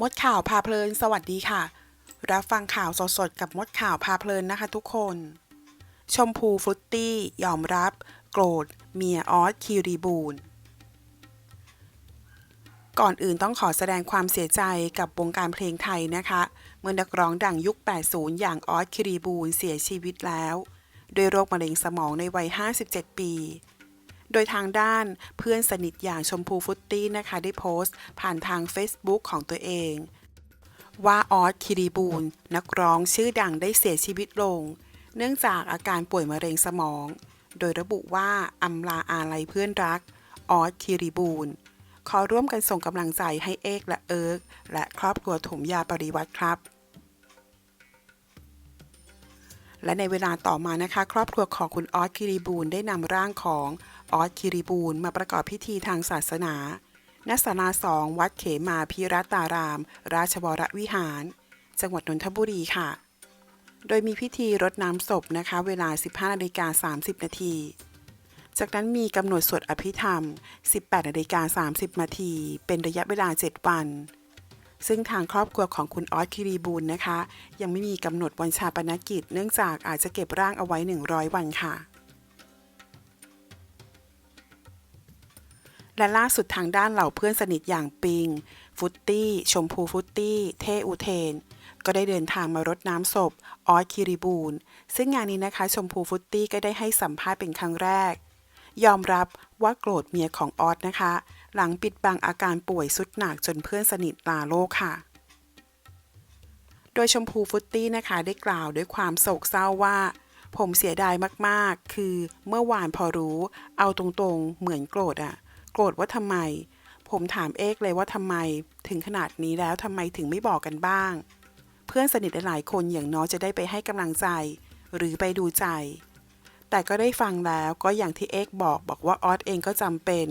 มดข่าวพาเพลิน สวัสดีค่ะ รับฟังข่าวสดๆ กับมดข่าวพาเพลินนะคะทุกคน ชมพูฟรุตตี้ยอมรับ โกรธ เมียออสคีรีบูลก่อนอื่นต้องขอแสดงความเสียใจกับวงการเพลงไทยนะคะ เมื่อนักร้องดังยุค 80 อย่างออสคิริบูลเสียชีวิตแล้ว ด้วยโรคมะเร็งสมองในวัย 57 ปี โดยทางด้านเพื่อนสนิทอย่างชมพูฟุตตี้นะคะได้โพสต์ ผ่านทาง Facebook ของตัวเอง ว่าออสคิริบูลนักร้องชื่อดังได้เสียชีวิตลง เนื่องจากอาการป่วยมะเร็งสมอง โดยระบุว่าอำลาอาลัยเพื่อนรักออสคิริบูลขอร่วมกันส่งกำลังใจให้เอกและเอิร์กและครอบครัวถมยาปริวัติครับและในเวลาต่อมานะคะ ครอบครัวของคุณออสคิริบูลได้นำร่างของ ออสคิริบูลมาประกอบพิธีทางศาสนา ณ ศาลาสองวัดเขมาพิรัตาราม ราชวรวิหาร จังหวัดนนทบุรีค่ะ โดยมีพิธีรดน้ำศพนะคะ เวลา 15นาฬิกา30 นาทีจากนั้นมีกำหนดสวดอภิธรรม 18นาฬิกา30นาทีเป็นระยะเวลา 7 วัน ซึ่งทางครอบครัวของคุณออสคิรีบูลนะคะ ยังไม่มีกำหนดวันชาปนกิจ เนื่องจากอาจจะเก็บร่างเอาไว้ 100 วันค่ะ และล่าสุดทางด้านเหล่าเพื่อนสนิทอย่างปิง ฟุตตี้ ชมพูฟุตตี้ เทอุเทน ก็ได้เดินทางมารดน้ำศพ ออสคิริบูล ซึ่งงานนี้นะคะ ชมพูฟุตตี้ก็ได้ให้สัมภาษณ์เป็นครั้งแรก ยอมรับว่าโกรธเมียของออสนะคะ หลังปิดบังอาการป่วยสุดหนักจนเพื่อนสนิทลาโลกค่ะ โดยชมพูฟุตตี้นะคะได้กล่าวด้วยความโศกเศร้าว่าผมเสียดายมากๆ คือเมื่อวานพอรู้ เอาตรงๆ เหมือนโกรธอะ โกรธว่าทำไม ผมถามเอกเลยว่าทำไม ถึงขนาดนี้แล้วทำไมถึงไม่บอกกันบ้าง เพื่อนสนิทหลายคนอย่างน้อยจะได้ไปให้กำลังใจ หรือไปดูใจ แต่ก็ได้ฟังแล้วก็อย่างที่เอกบอกบอกว่าออสเองก็จำเป็น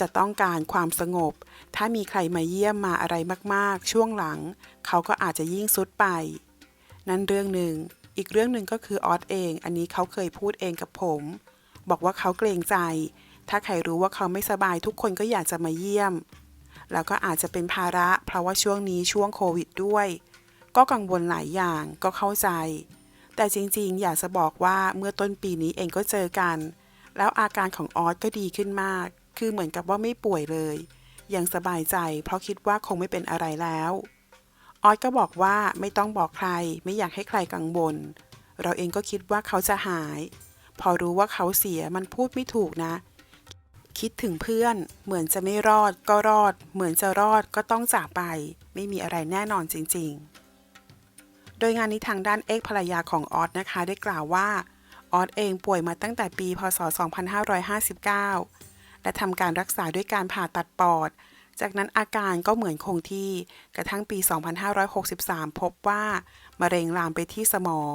จะต้องการความสงบ ถ้ามีใครมาเยี่ยมมาอะไรมากๆ ช่วงหลัง เขาก็อาจจะยิ่งสุดไป นั่นเรื่องหนึ่งอีกเรื่องหนึ่งก็คือออสเอง อันนี้เขาเคยพูดเองกับผม บอกว่าเขาเกรงใจ ถ้าใครรู้ว่าเขาไม่สบายทุกคนก็อยากจะมาเยี่ยม แล้วก็อาจจะเป็นภาระเพราะว่าช่วงนี้ช่วงโควิดด้วย ก็กังวลหลายอย่างก็เข้าใจ แต่จริงๆ อยากจะบอกว่าเมื่อต้นปีนี้เองก็เจอกัน แล้วอาการของออสก็ดีขึ้นมาก คือเหมือนกับว่าไม่ป่วยเลย ยังสบายใจ เพราะคิดว่าคงไม่เป็นอะไรแล้วออสก็บอกว่าไม่ต้องบอกใคร ไม่อยากให้ใครกังวล เราเองก็คิดว่าเขาจะหาย พอรู้ว่าเขาเสียมันพูดไม่ถูกนะ คิดถึงเพื่อน เหมือนจะไม่รอดก็รอด เหมือนจะรอดก็ต้องจากไป ไม่มีอะไรแน่นอนจริง ๆ โดยงานนี้ทางด้านเอกภรรยาของออสนะคะ ได้กล่าวว่าออสเองป่วยมาตั้งแต่ปี พศ 2559 และทำการรักษาด้วยการผ่าตัดปอด จากนั้นอาการก็เหมือนคงที่ กระทั่งปี 2563 พบว่ามะเร็งลามไปที่สมอง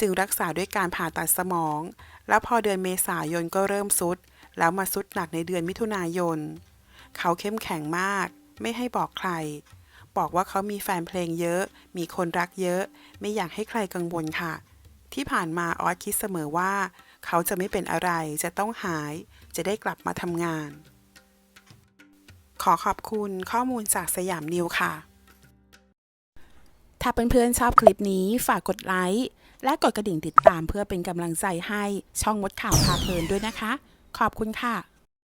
จึงรักษาด้วยการผ่าตัดสมอง แล้วพอเดือนเมษายนก็เริ่มสุด แล้วมาสุดหนักในเดือนมิถุนายน เขาเข้มแข็งมาก ไม่ให้บอกใคร บอกว่าเขามีแฟนเพลงเยอะ มีคนรักเยอะ ไม่อยากให้ใครกังวลค่ะ ที่ผ่านมาออสคิดเสมอว่า เขาจะไม่เป็นอะไร จะต้องหาย จะได้กลับมาทำงาน ขอขอบคุณข้อมูลจากสยามนิวค่ะ ถ้าเพื่อนๆชอบคลิปนี้ฝากกดไลค์และกดกระดิ่งติดตามเพื่อเป็นกำลังใจให้ช่องมดข่าวพาเพลินด้วยนะคะ ขอบคุณค่ะ